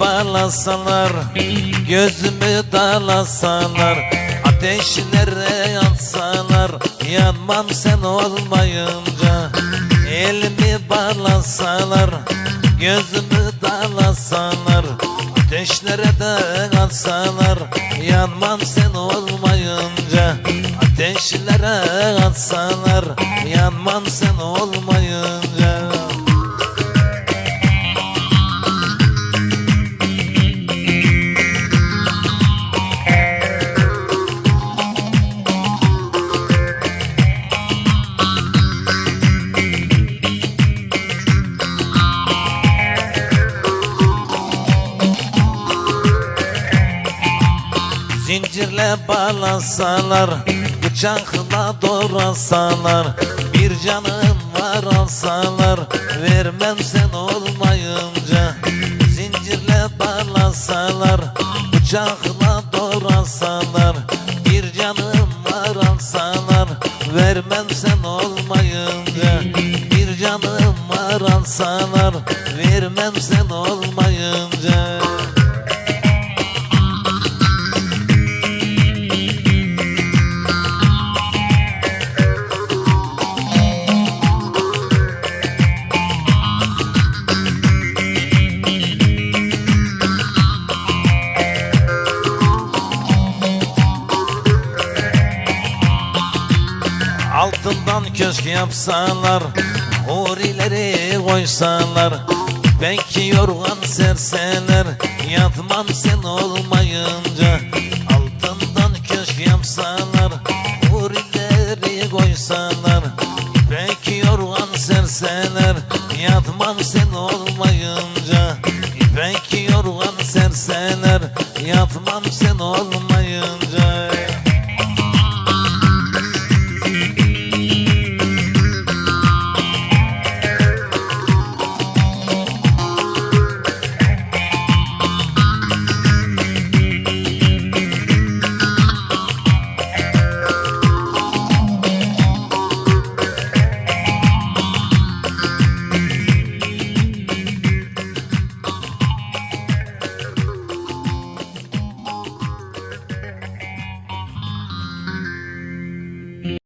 bağlasalar Gözümü dalasalar Ateşlere yansalar Yanmam sen olmayınca. Elimi bağlasalar Gözümü dalasalar Ateşlere de atsalar. Yanmam sen olmayınca Ateşlere atsalar. Yanmam sen olmayınca Zincirle bağlasalar Bıçakla doğrasalar Bir canım var alsalar Vermem sen olmayınca. Zincirle bağlasalar Bıçakla doğrasalar Bir canım var alsalar Vermem sen olmayınca. Bir canım var alsalar Vermem sen olmayınca köşk yapsalar Hurileri koysalar Belki yorgan serseler Yatmam sen olmayınca Altından köşk yapsalar Hurileri koysalar Belki yorgan serseler Yatmam sen olmayınca Belki yorgan serseler Yatmam sen olmayınca